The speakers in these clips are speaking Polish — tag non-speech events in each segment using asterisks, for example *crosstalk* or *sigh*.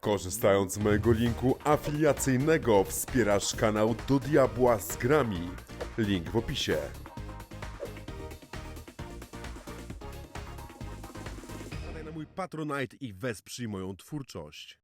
Korzystając z mojego linku afiliacyjnego wspierasz kanał Do Diabła z Grami. Link w opisie. Zadaj na mój Patronite i wesprzyj moją twórczość.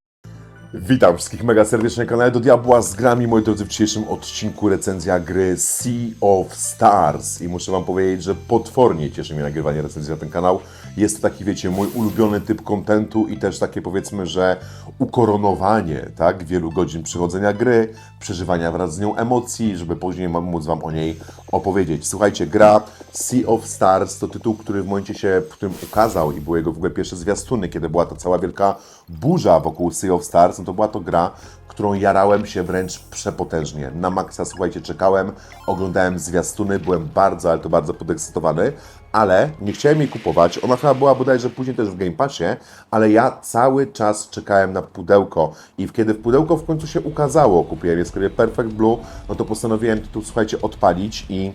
Witam wszystkich mega serdecznie na kanale Do Diabła z grami, moi drodzy, w dzisiejszym odcinku recenzja gry Sea of Stars i muszę wam powiedzieć, że potwornie cieszy mnie nagrywanie recenzji na ten kanał. Jest to taki, wiecie, mój ulubiony typ kontentu i też takie powiedzmy, że ukoronowanie, tak, wielu godzin przechodzenia gry, przeżywania wraz z nią emocji, żeby później móc wam o niej opowiedzieć. Słuchajcie, gra Sea of Stars to tytuł, który w momencie się, w którym ukazał i były jego w ogóle pierwsze zwiastuny, kiedy była ta cała wielka burza wokół Sea of Stars, no to była to gra, którą jarałem się wręcz przepotężnie. Na maksa, słuchajcie, czekałem, oglądałem zwiastuny, byłem bardzo, ale to bardzo podekscytowany, ale nie chciałem jej kupować. Ona chyba była bodajże później też w Game Passie, ale ja cały czas czekałem na pudełko i kiedy w pudełko w końcu się ukazało, kupiłem je w sklepie Perfect Blue, no to postanowiłem tytuł, słuchajcie, odpalić i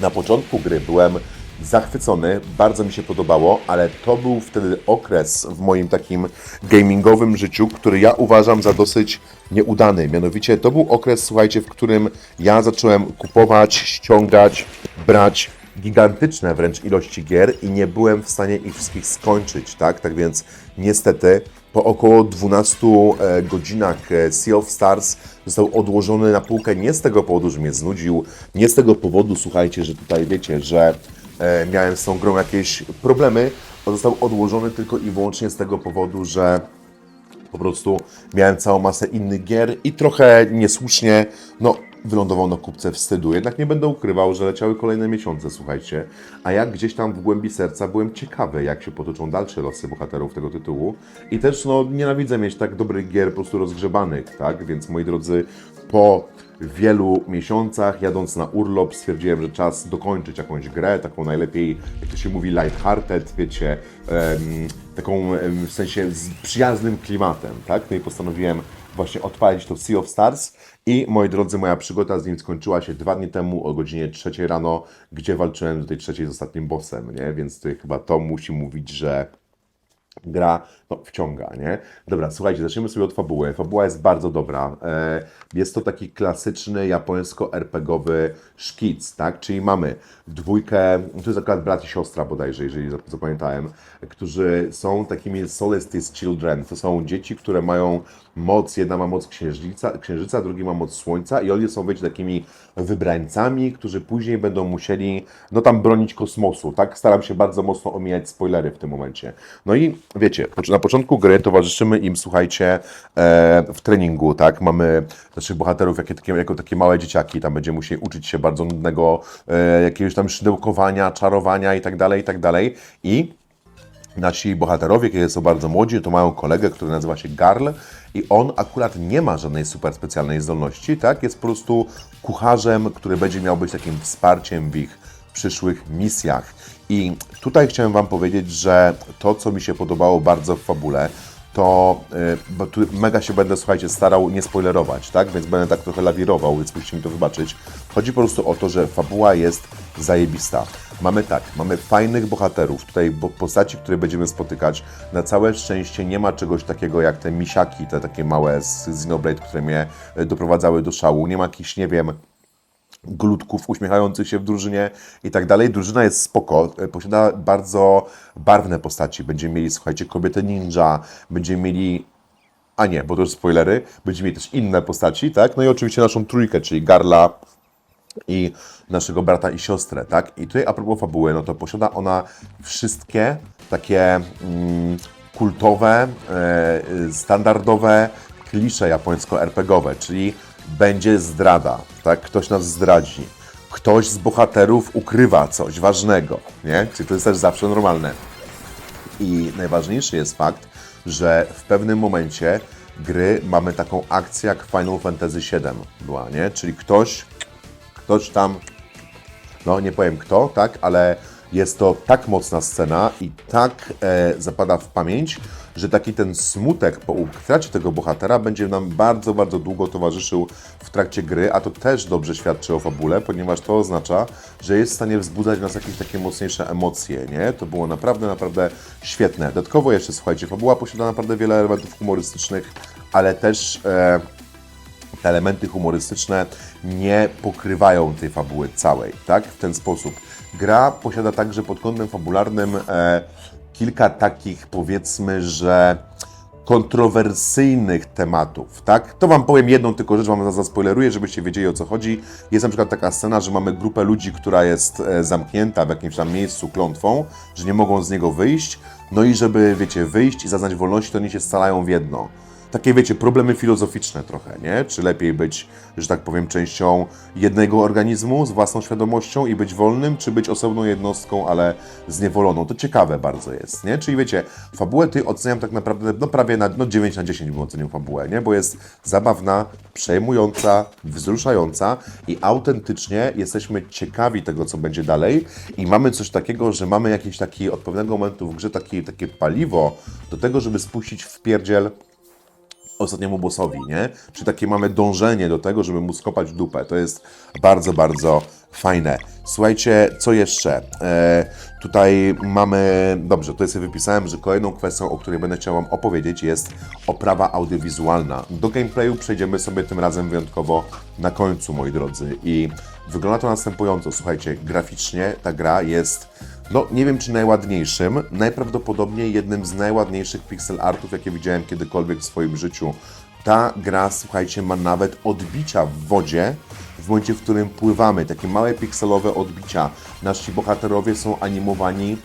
na początku gry byłem zachwycony, bardzo mi się podobało, ale to był wtedy okres w moim takim gamingowym życiu, który ja uważam za dosyć nieudany. Mianowicie to był okres, słuchajcie, w którym ja zacząłem kupować, ściągać, brać gigantyczne wręcz ilości gier i nie byłem w stanie ich wszystkich skończyć, tak? Tak więc niestety po około 12 e, godzinach e, Sea of Stars został odłożony na półkę nie z tego powodu, że mnie znudził, nie z tego powodu, słuchajcie, że tutaj wiecie, że miałem z tą grą jakieś problemy, on został odłożony tylko i wyłącznie z tego powodu, że po prostu miałem całą masę innych gier i trochę niesłusznie, no, wylądował na kupce wstydu. Jednak nie będę ukrywał, że leciały kolejne miesiące, słuchajcie, a jak gdzieś tam w głębi serca byłem ciekawy, jak się potoczą dalsze losy bohaterów tego tytułu. I też, no, nienawidzę mieć tak dobrych gier po prostu rozgrzebanych, tak? Więc, moi drodzy, po wielu miesiącach, jadąc na urlop, stwierdziłem, że czas dokończyć jakąś grę, taką najlepiej, jak to się mówi, lighthearted, wiecie, em, taką em, w sensie z przyjaznym klimatem, tak? No i postanowiłem właśnie odpalić to Sea of Stars i moi drodzy, moja przygoda z nim skończyła się dwa dni temu o godzinie trzeciej rano, gdzie walczyłem do tej trzeciej z ostatnim bossem, nie? Więc tutaj chyba to musi mówić, że gra no, wciąga, nie? Dobra, słuchajcie, zaczniemy sobie od fabuły. Fabuła jest bardzo dobra. E, Jest to taki klasyczny japońsko-RPGowy szkic, tak? Czyli mamy dwójkę, to jest akurat brat i siostra bodajże, jeżeli zap- zapamiętałem, którzy są takimi Solstice Children. To są dzieci, które mają moc, jedna ma moc księżyca, księżyca drugi ma moc słońca i oni są, wiecie, takimi wybrańcami, którzy później będą musieli, no tam bronić kosmosu, tak? Staram się bardzo mocno omijać spoilery w tym momencie. No i wiecie, na początku gry towarzyszymy im, słuchajcie, e, w treningu, tak? Mamy naszych bohaterów jakie, takie, jako takie małe dzieciaki, tam będziemy musieli uczyć się bardzo nudnego e, jakiegoś tam szydełkowania, czarowania i tak dalej, i tak dalej. I nasi bohaterowie, kiedy są bardzo młodzi, to mają kolegę, który nazywa się Garl i on akurat nie ma żadnej super specjalnej zdolności, tak? Jest po prostu kucharzem, który będzie miał być takim wsparciem w ich przyszłych misjach. I tutaj chciałem Wam powiedzieć, że to, co mi się podobało bardzo w fabule, to, y, bo tu mega się będę, słuchajcie, starał nie spoilerować, tak? Więc będę tak trochę lawirował, więc musicie mi to wybaczyć. Chodzi po prostu o to, że fabuła jest zajebista. Mamy tak, mamy fajnych bohaterów, tutaj postaci, które będziemy spotykać. Na całe szczęście nie ma czegoś takiego jak te misiaki, te takie małe z Xenoblade, które mnie y, doprowadzały do szału. Nie ma jakichś, nie wiem, glutków uśmiechających się w drużynie i tak dalej. Drużyna jest spoko, e, posiada bardzo barwne postaci. Będziemy mieli, słuchajcie, kobietę ninja, będziemy mieli a nie, bo to już spoilery, będziemy mieli też inne postaci, tak? No i oczywiście naszą trójkę, czyli Garla i naszego brata i siostrę, tak? I tutaj a propos fabuły, no to posiada ona wszystkie takie mm, kultowe, e, standardowe klisze japońsko-RPGowe, czyli będzie zdrada, tak? Ktoś nas zdradzi. Ktoś z bohaterów ukrywa coś ważnego, nie? Czyli to jest też zawsze normalne. I najważniejszy jest fakt, że w pewnym momencie gry mamy taką akcję jak Final Fantasy VII była, nie? Czyli ktoś, ktoś tam, no nie powiem kto, tak, ale jest to tak mocna scena i tak e, zapada w pamięć, że taki ten smutek po utracie tego bohatera będzie nam bardzo, bardzo długo towarzyszył w trakcie gry, a to też dobrze świadczy o fabule, ponieważ to oznacza, że jest w stanie wzbudzać w nas jakieś takie mocniejsze emocje, nie? To było naprawdę, naprawdę świetne. Dodatkowo jeszcze, słuchajcie, fabuła posiada naprawdę wiele elementów humorystycznych, ale też... E, te elementy humorystyczne nie pokrywają tej fabuły całej, tak? W ten sposób. Gra posiada także pod kątem fabularnym e, kilka takich, powiedzmy, że kontrowersyjnych tematów, tak? To Wam powiem jedną tylko rzecz, Wam zaspoileruję, żebyście wiedzieli o co chodzi. Jest na przykład taka scena, że mamy grupę ludzi, która jest e, zamknięta w jakimś tam miejscu klątwą, że nie mogą z niego wyjść, no i żeby, wiecie, wyjść i zaznać wolności, to oni się scalają w jedno takie, wiecie, problemy filozoficzne trochę, nie? Czy lepiej być, że tak powiem, częścią jednego organizmu z własną świadomością i być wolnym, czy być osobną jednostką, ale zniewoloną? To ciekawe bardzo jest, nie? Czyli wiecie, fabułę ty oceniam tak naprawdę, no prawie na no 9 na 10 bym ocenił fabułę, nie? Bo jest zabawna, przejmująca, wzruszająca i autentycznie jesteśmy ciekawi tego, co będzie dalej i mamy coś takiego, że mamy jakiś taki od pewnego momentu w grze taki, takie paliwo do tego, żeby spuścić w pierdziel ostatniemu bossowi, nie? Czy takie mamy dążenie do tego, żeby mu skopać dupę. To jest bardzo, bardzo fajne. Słuchajcie, co jeszcze? E, tutaj mamy, dobrze, tutaj sobie wypisałem, że kolejną kwestią, o której będę chciał Wam opowiedzieć jest oprawa audiowizualna. Do gameplayu przejdziemy sobie tym razem wyjątkowo na końcu, moi drodzy. I wygląda to następująco. Słuchajcie, graficznie ta gra jest no, nie wiem czy najładniejszym, najprawdopodobniej jednym z najładniejszych pixel artów, jakie widziałem kiedykolwiek w swoim życiu. Ta gra, słuchajcie, ma nawet odbicia w wodzie, w momencie, w którym pływamy, takie małe pikselowe odbicia. Nasi bohaterowie są animowani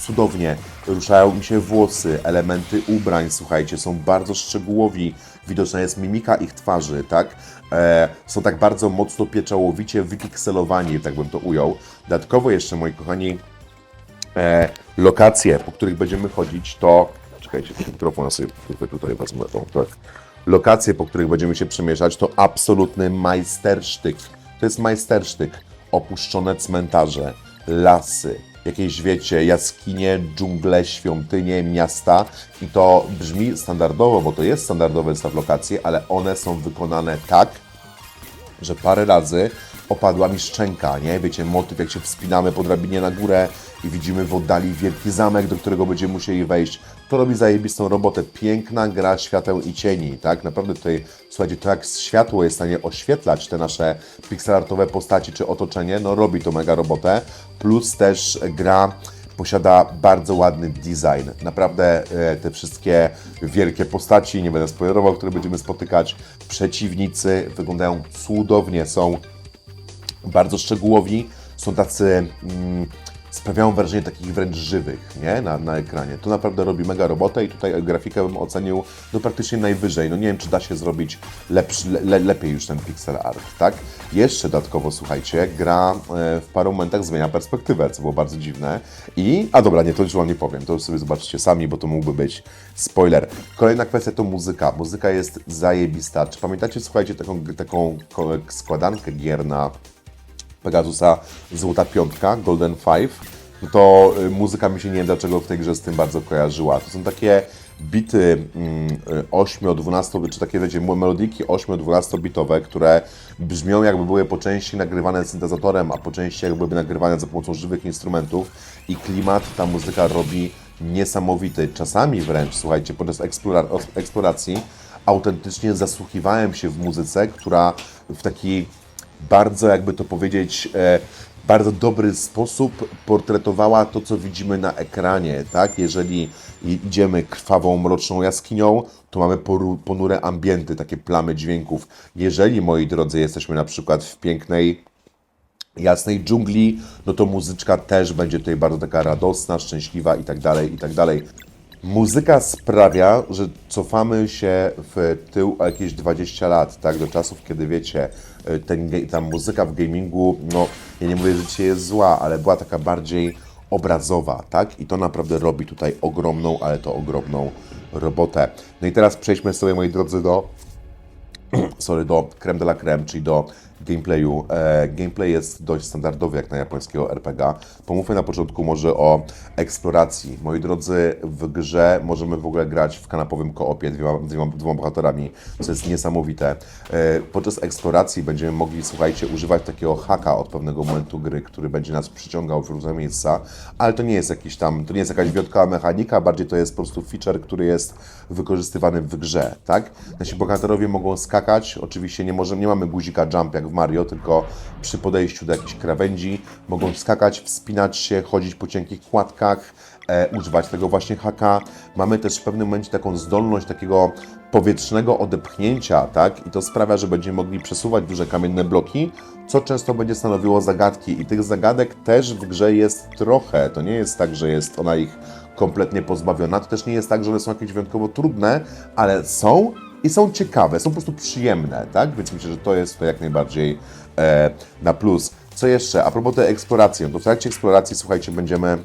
cudownie, ruszają mi się włosy, elementy ubrań, słuchajcie, są bardzo szczegółowi, widoczna jest mimika ich twarzy, tak? E, są tak bardzo mocno pieczołowicie wypikselowani, tak bym to ujął. Dodatkowo jeszcze, moi kochani, lokacje, po których będziemy chodzić, to. Czekajcie, mikrofon sobie tutaj, wezmę. O, tak. Lokacje, po których będziemy się przemieszczać, to absolutny majstersztyk. To jest majstersztyk. Opuszczone cmentarze, lasy, jakieś, wiecie, jaskinie, dżungle, świątynie, miasta. I to brzmi standardowo, bo to jest standardowy zestaw lokacji, ale one są wykonane tak, że parę razy opadła mi szczęka, nie? Wiecie, motyw, jak się wspinamy po drabinie na górę i widzimy w oddali wielki zamek, do którego będziemy musieli wejść. To robi zajebistą robotę. Piękna gra świateł i cieni, tak? Naprawdę tutaj, słuchajcie, to jak światło jest w stanie oświetlać te nasze pixelartowe postaci czy otoczenie, no robi to mega robotę. Plus też gra posiada bardzo ładny design. Naprawdę e, te wszystkie wielkie postaci, nie będę spoilerował, które będziemy spotykać, przeciwnicy wyglądają cudownie, są bardzo szczegółowi, są tacy, mm, sprawiają wrażenie takich wręcz żywych, nie, na, na ekranie. To naprawdę robi mega robotę i tutaj grafikę bym ocenił no praktycznie najwyżej. No nie wiem, czy da się zrobić lepszy, le, lepiej już ten pixel art, tak? Jeszcze dodatkowo, słuchajcie, gra e, w paru momentach zmienia perspektywę, co było bardzo dziwne i, a dobra, nie, to już Wam nie powiem, to już sobie zobaczycie sami, bo to mógłby być spoiler. Kolejna kwestia to muzyka. Muzyka jest zajebista. Czy pamiętacie, słuchajcie, taką, taką składankę gier na Pegasusa Złota Piątka, Golden Five, no to y, muzyka mi się nie wiem dlaczego w tej grze z tym bardzo kojarzyła. To są takie bity mm, 8-12, czy takie wiecie, melodiki 8-12 bitowe, które brzmią jakby były po części nagrywane syntezatorem, a po części jakby były nagrywane za pomocą żywych instrumentów i klimat ta muzyka robi niesamowity. Czasami wręcz, słuchajcie, podczas eksplora- eksploracji autentycznie zasłuchiwałem się w muzyce, która w taki bardzo, jakby to powiedzieć, e, bardzo dobry sposób portretowała to, co widzimy na ekranie, tak? Jeżeli idziemy krwawą, mroczną jaskinią, to mamy ponure ambienty, takie plamy dźwięków. Jeżeli, moi drodzy, jesteśmy na przykład w pięknej, jasnej dżungli, no to muzyczka też będzie tutaj bardzo taka radosna, szczęśliwa i tak dalej, i tak dalej. Muzyka sprawia, że cofamy się w tył o jakieś 20 lat, tak, do czasów, kiedy wiecie, ten, ge- ta muzyka w gamingu, no, ja nie mówię, że dzisiaj jest zła, ale była taka bardziej obrazowa, tak, i to naprawdę robi tutaj ogromną, ale to ogromną robotę. No i teraz przejdźmy sobie, moi drodzy, do *clears throat* sorry, do creme de la creme, czyli do gameplayu. E, gameplay jest dość standardowy jak na japońskiego RPG. Pomówmy na początku może o eksploracji. Moi drodzy, w grze możemy w ogóle grać w kanapowym koopie dwiema, dwoma bohaterami, co jest niesamowite. E, podczas eksploracji będziemy mogli, słuchajcie, używać takiego haka od pewnego momentu gry, który będzie nas przyciągał w różne miejsca, ale to nie jest jakiś tam, to nie jest jakaś wyjątkowa mechanika, bardziej to jest po prostu feature, który jest wykorzystywany w grze, tak? Nasi bohaterowie mogą skakać, oczywiście nie, możemy, nie mamy guzika jump jak w Mario, tylko przy podejściu do jakichś krawędzi mogą skakać, wspinać się, chodzić po cienkich kładkach, e, używać tego właśnie haka. Mamy też w pewnym momencie taką zdolność takiego powietrznego odepchnięcia, tak? I to sprawia, że będziemy mogli przesuwać duże kamienne bloki, co często będzie stanowiło zagadki. I tych zagadek też w grze jest trochę. To nie jest tak, że jest ona ich kompletnie pozbawiona. To też nie jest tak, że one są jakieś wyjątkowo trudne, ale są i są ciekawe, są po prostu przyjemne, tak? Więc myślę, że to jest to jak najbardziej e, na plus. Co jeszcze? A propos tej eksploracji, no to w trakcie eksploracji, słuchajcie, będziemy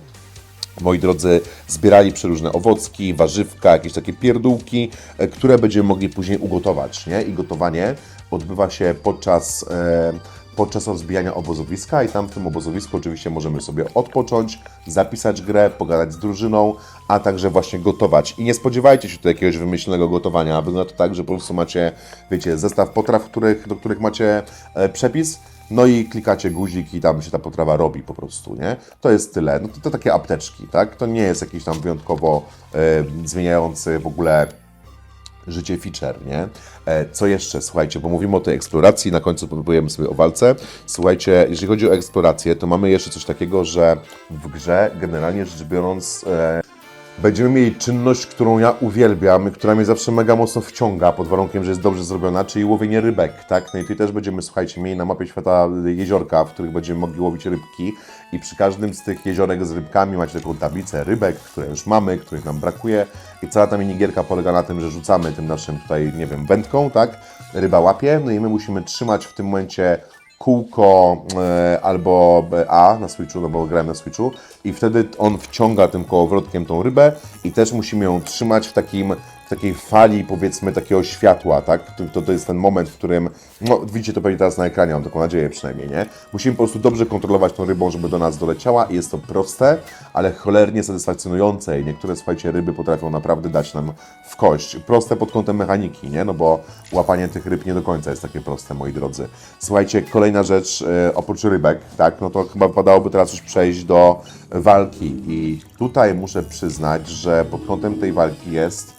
moi drodzy, zbierali przeróżne owocki, warzywka, jakieś takie pierdółki, e, które będziemy mogli później ugotować, nie? I gotowanie odbywa się podczas, e, podczas rozbijania obozowiska i tam w tym obozowisku oczywiście możemy sobie odpocząć, zapisać grę, pogadać z drużyną, a także właśnie gotować. I nie spodziewajcie się tu jakiegoś wymyślnego gotowania, wygląda to tak, że po prostu macie, wiecie, zestaw potraw, których, do których macie e, przepis, no i klikacie guzik i tam się ta potrawa robi po prostu, nie? To jest tyle. No to, to takie apteczki, tak? To nie jest jakiś tam wyjątkowo e, zmieniający w ogóle życie feature, nie? E, co jeszcze? Słuchajcie, bo mówimy o tej eksploracji, na końcu powiemy sobie o walce. Słuchajcie, jeżeli chodzi o eksplorację, to mamy jeszcze coś takiego, że w grze generalnie rzecz biorąc e, Będziemy mieli czynność, którą ja uwielbiam, która mnie zawsze mega mocno wciąga, pod warunkiem, że jest dobrze zrobiona, czyli łowienie rybek, tak? No i tutaj też będziemy, słuchajcie, mieli na mapie świata jeziorka, w których będziemy mogli łowić rybki i przy każdym z tych jeziorek z rybkami macie taką tablicę rybek, które już mamy, których nam brakuje i cała ta minigierka polega na tym, że rzucamy tym naszym tutaj, nie wiem, wędką, tak? Ryba łapie, no i my musimy trzymać w tym momencie kółko e, albo A na Switchu, no bo grałem na Switchu i wtedy on wciąga tym kołowrotkiem tą rybę i też musimy ją trzymać w takim w takiej fali, powiedzmy, takiego światła, tak? To, to jest ten moment, w którym, no widzicie to pewnie teraz na ekranie, mam taką nadzieję przynajmniej, nie? Musimy po prostu dobrze kontrolować tą rybą, żeby do nas doleciała i jest to proste, ale cholernie satysfakcjonujące i niektóre, słuchajcie, ryby potrafią naprawdę dać nam w kość. Proste pod kątem mechaniki, nie? No bo łapanie tych ryb nie do końca jest takie proste, moi drodzy. Słuchajcie, kolejna rzecz, e, oprócz rybek, tak? No to chyba wypadałoby teraz już przejść do walki i tutaj muszę przyznać, że pod kątem tej walki jest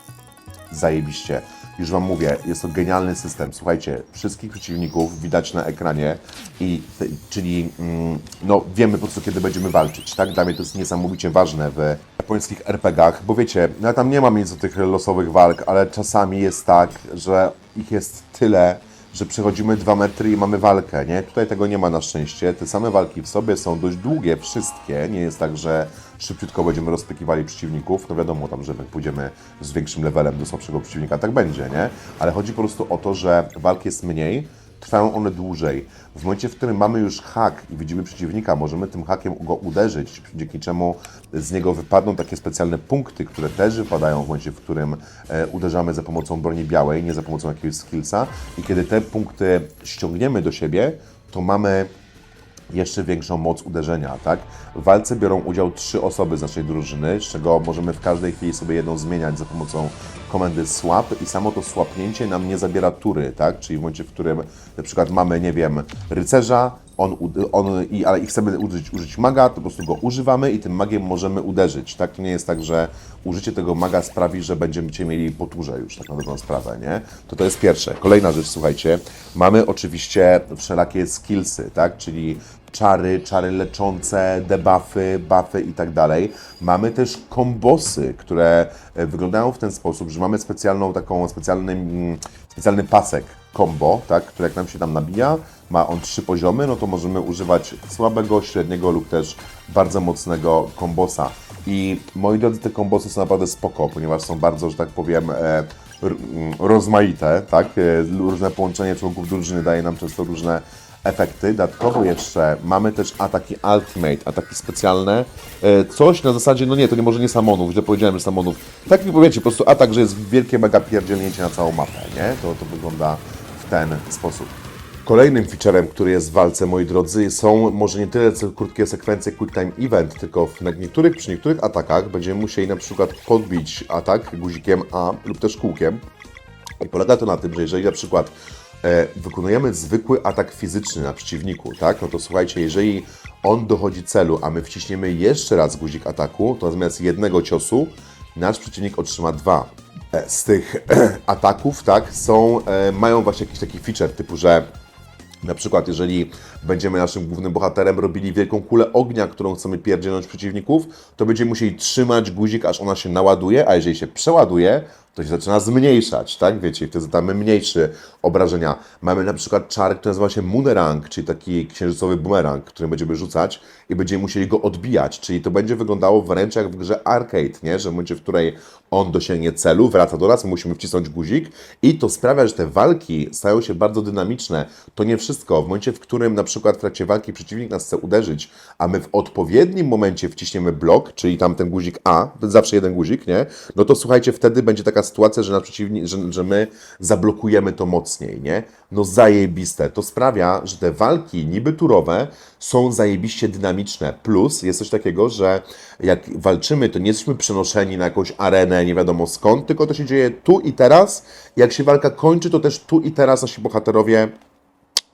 zajebiście. Już Wam mówię, jest to genialny system. Słuchajcie, wszystkich przeciwników widać na ekranie, i, czyli mm, no, wiemy po prostu, kiedy będziemy walczyć. Tak? Dla mnie to jest niesamowicie ważne w japońskich RPGach, bo wiecie, no, ja tam nie mam nic do tych losowych walk, ale czasami jest tak, że ich jest tyle, że przechodzimy dwa metry i mamy walkę, nie? Tutaj tego nie ma na szczęście. Te same walki w sobie są dość długie, wszystkie. Nie jest tak, że szybciutko będziemy rozpykiwali przeciwników. No wiadomo tam, że jak pójdziemy z większym levelem do słabszego przeciwnika, tak będzie, nie? Ale chodzi po prostu o to, że walk jest mniej, trwają one dłużej. W momencie, w którym mamy już hak i widzimy przeciwnika, możemy tym hakiem go uderzyć, dzięki czemu z niego wypadną takie specjalne punkty, które też wypadają w momencie, w którym e, uderzamy za pomocą broni białej, nie za pomocą jakiegoś skillsa. I kiedy te punkty ściągniemy do siebie, to mamy jeszcze większą moc uderzenia, tak? W walce biorą udział trzy osoby z naszej drużyny, z czego możemy w każdej chwili sobie jedną zmieniać za pomocą komendy swap i samo to swapnięcie nam nie zabiera tury, tak? Czyli w momencie, w którym na przykład mamy, nie wiem, rycerza, on, on i, ale i chcemy użyć, użyć maga, to po prostu go używamy i tym magiem możemy uderzyć, tak? To nie jest tak, że użycie tego maga sprawi, że będziemy mieli po turze już, tak na dobrą sprawę, nie? To to jest pierwsze. Kolejna rzecz, słuchajcie, mamy oczywiście wszelakie skillsy, tak? Czyli czary, czary leczące, debuffy, buffy i tak dalej. Mamy też kombosy, które e, wyglądają w ten sposób, że mamy specjalną taką, specjalny, mm, specjalny pasek combo, tak, który jak nam się tam nabija, ma on trzy poziomy, no to możemy używać słabego, średniego lub też bardzo mocnego kombosa. I moi drodzy, te kombosy są naprawdę spoko, ponieważ są bardzo, że tak powiem, e, mm, rozmaite, tak? E, Różne połączenie członków drużyny daje nam często różne efekty. Dodatkowo jeszcze mamy też ataki ultimate, ataki specjalne. E, Coś na zasadzie, no nie, to nie może nie samonów, źle powiedziałem, że samonów. Tak jak powiecie, po prostu atak, że jest wielkie mega pierdzielnięcie na całą mapę, nie? To, to wygląda w ten sposób. Kolejnym featurem, który jest w walce, moi drodzy, są może nie tyle krótkie sekwencje Quick Time Event, tylko w niektórych, przy niektórych atakach będziemy musieli na przykład podbić atak guzikiem A lub też kółkiem. I polega to na tym, że jeżeli na przykład wykonujemy zwykły atak fizyczny na przeciwniku, tak, no to słuchajcie, jeżeli on dochodzi celu, a my wciśniemy jeszcze raz guzik ataku, to zamiast jednego ciosu nasz przeciwnik otrzyma dwa. E, Z tych *clears throat* ataków, tak, są, e, mają właśnie jakiś taki feature typu, że na przykład, jeżeli będziemy naszym głównym bohaterem robili wielką kulę ognia, którą chcemy pierdzielnąć przeciwników, to będziemy musieli trzymać guzik, aż ona się naładuje, a jeżeli się przeładuje, to się zaczyna zmniejszać, tak? Wiecie, wtedy zadamy mniejsze obrażenia. Mamy na przykład czar, który nazywa się Moonerang, czyli taki księżycowy bumerang, który będziemy rzucać i będziemy musieli go odbijać, czyli to będzie wyglądało wręcz jak w grze arcade, nie? Że w momencie, w której on dosięgnie celu, wraca do nas, my musimy wcisnąć guzik i to sprawia, że te walki stają się bardzo dynamiczne. To nie wszystko. W momencie, w którym na przykład w trakcie walki przeciwnik nas chce uderzyć, a my w odpowiednim momencie wciśniemy blok, czyli tam ten guzik A, zawsze jeden guzik, nie? No to słuchajcie, wtedy będzie taka sytuacja, że, nasz przeciwnik, że, że my zablokujemy to mocniej, nie? No zajebiste. To sprawia, że te walki niby turowe są zajebiście dynamiczne. Plus jest coś takiego, że jak walczymy, to nie jesteśmy przenoszeni na jakąś arenę, nie wiadomo skąd, tylko to się dzieje tu i teraz. Jak się walka kończy, to też tu i teraz nasi bohaterowie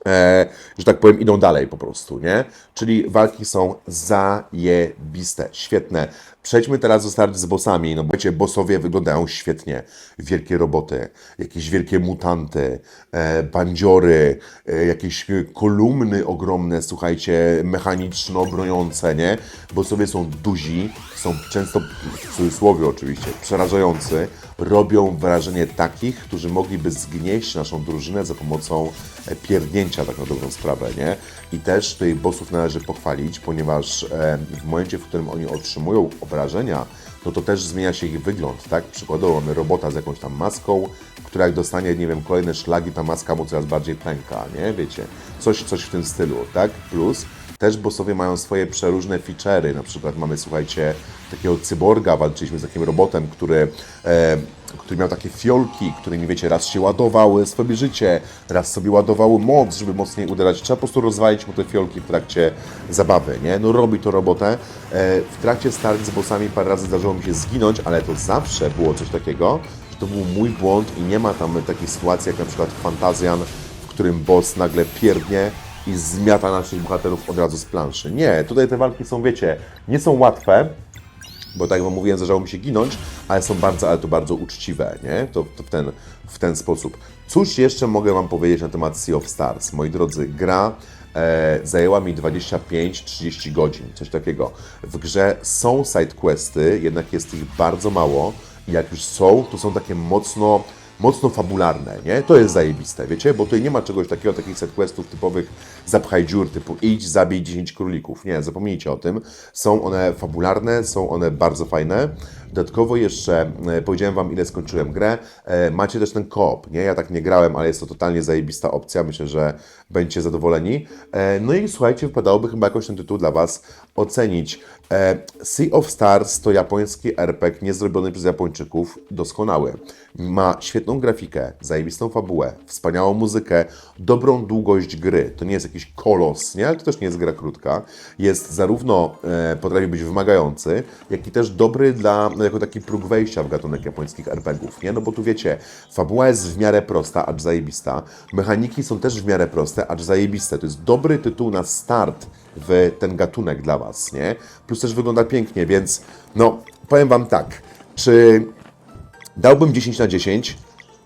e, że tak powiem, idą dalej po prostu, nie? Czyli walki są zajebiste, świetne. Przejdźmy teraz do starć z bossami, no wiecie, bossowie wyglądają świetnie. Wielkie roboty, jakieś wielkie mutanty, e, bandziory, e, jakieś kolumny ogromne, słuchajcie, mechaniczno broniące, nie? Bossowie są duzi, są często, w cudzysłowie oczywiście, przerażający, robią wrażenie takich, którzy mogliby zgnieść naszą drużynę za pomocą e, pierdnięcia, tak na dobrą sprawę, nie? I też tych bossów należy pochwalić, ponieważ e, w momencie, w którym oni otrzymują obrażenia, no to też zmienia się ich wygląd, tak? Przykładowo mamy robota z jakąś tam maską, która jak dostanie, nie wiem, kolejne szlagi, ta maska mu coraz bardziej pęka, nie? Wiecie, coś, coś w tym stylu, tak? Plus też bossowie mają swoje przeróżne feature'y. Na przykład mamy, słuchajcie, takiego cyborga, walczyliśmy z takim robotem, który, e, który miał takie fiolki, którymi, wiecie, raz się ładowały swoje życie, raz sobie ładowały moc, żeby mocniej uderzać. Trzeba po prostu rozwalić mu te fiolki w trakcie zabawy, nie? No robi to robotę. E, w trakcie starć z bossami parę razy zdarzyło mi się zginąć, ale to zawsze było coś takiego, że to był mój błąd i nie ma tam takiej sytuacji jak na przykład Fantazjan, w którym boss nagle pierdnie i zmiata naszych bohaterów od razu z planszy. Nie, tutaj te walki są, wiecie, nie są łatwe, bo tak jak mówiłem, zdarzało mi się ginąć, ale są bardzo, ale to bardzo uczciwe, nie? To, to w, ten, w ten sposób. Cóż jeszcze mogę wam powiedzieć na temat Sea of Stars? Moi drodzy, gra e, zajęła mi 25-30 godzin, coś takiego. W grze są sidequesty, jednak jest ich bardzo mało i jak już są, to są takie mocno mocno fabularne, nie? To jest zajebiste, wiecie? Bo tutaj nie ma czegoś takiego, takich set questów typowych zapchaj dziur, typu idź, zabij 10 królików. Nie, zapomnijcie o tym. Są one fabularne, są one bardzo fajne. Dodatkowo jeszcze e, powiedziałem Wam, ile skończyłem grę. E, macie też ten koop, nie? Ja tak nie grałem, ale jest to totalnie zajebista opcja. Myślę, że będziecie zadowoleni. E, no i słuchajcie, wypadałoby chyba jakoś ten tytuł dla Was ocenić. Sea of Stars to japoński RPG niezrobiony przez Japończyków, doskonały. Ma świetną grafikę, zajebistą fabułę, wspaniałą muzykę, dobrą długość gry. To nie jest jakiś kolos, nie? Ale to też nie jest gra krótka. Jest zarówno, potrafi być wymagający, jak i też dobry dla, no, jako taki próg wejścia w gatunek japońskich RPGów, nie? No bo tu wiecie, fabuła jest w miarę prosta, acz zajebista. Mechaniki są też w miarę proste, acz zajebiste. To jest dobry tytuł na start w ten gatunek dla Was, nie? Plus też wygląda pięknie, więc no, powiem Wam tak, czy dałbym 10 na 10?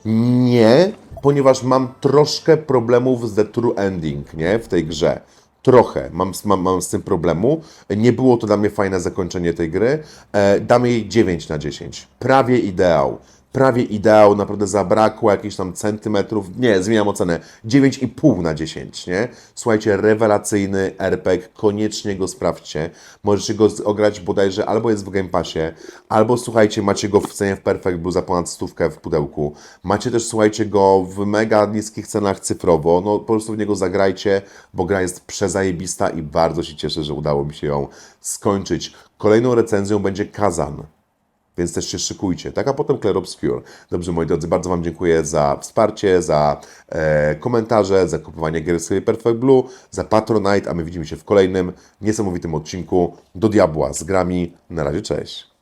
Nie, ponieważ mam troszkę problemów z The True Ending, nie? W tej grze. Trochę mam, mam, mam z tym problemu. Nie było to dla mnie fajne zakończenie tej gry. E, dam jej 9 na 10. Prawie ideał prawie ideał, naprawdę zabrakło jakichś tam centymetrów. Nie, zmieniam ocenę. 9,5 na 10, nie? Słuchajcie, rewelacyjny RPG, koniecznie go sprawdźcie. Możecie go ograć bodajże albo jest w Game Passie, albo słuchajcie, macie go w cenie w Perfect Blue za ponad stówkę w pudełku. Macie też, słuchajcie, go w mega niskich cenach cyfrowo. No po prostu w niego zagrajcie, bo gra jest przezajebista i bardzo się cieszę, że udało mi się ją skończyć. Kolejną recenzją będzie Kazan. Więc też się szykujcie, tak? A potem Clair Obscure. Dobrze, moi drodzy, bardzo Wam dziękuję za wsparcie, za e, komentarze, za kupowanie gier z Perfect Blue, za Patronite, a my widzimy się w kolejnym niesamowitym odcinku do diabła z grami. Na razie, cześć.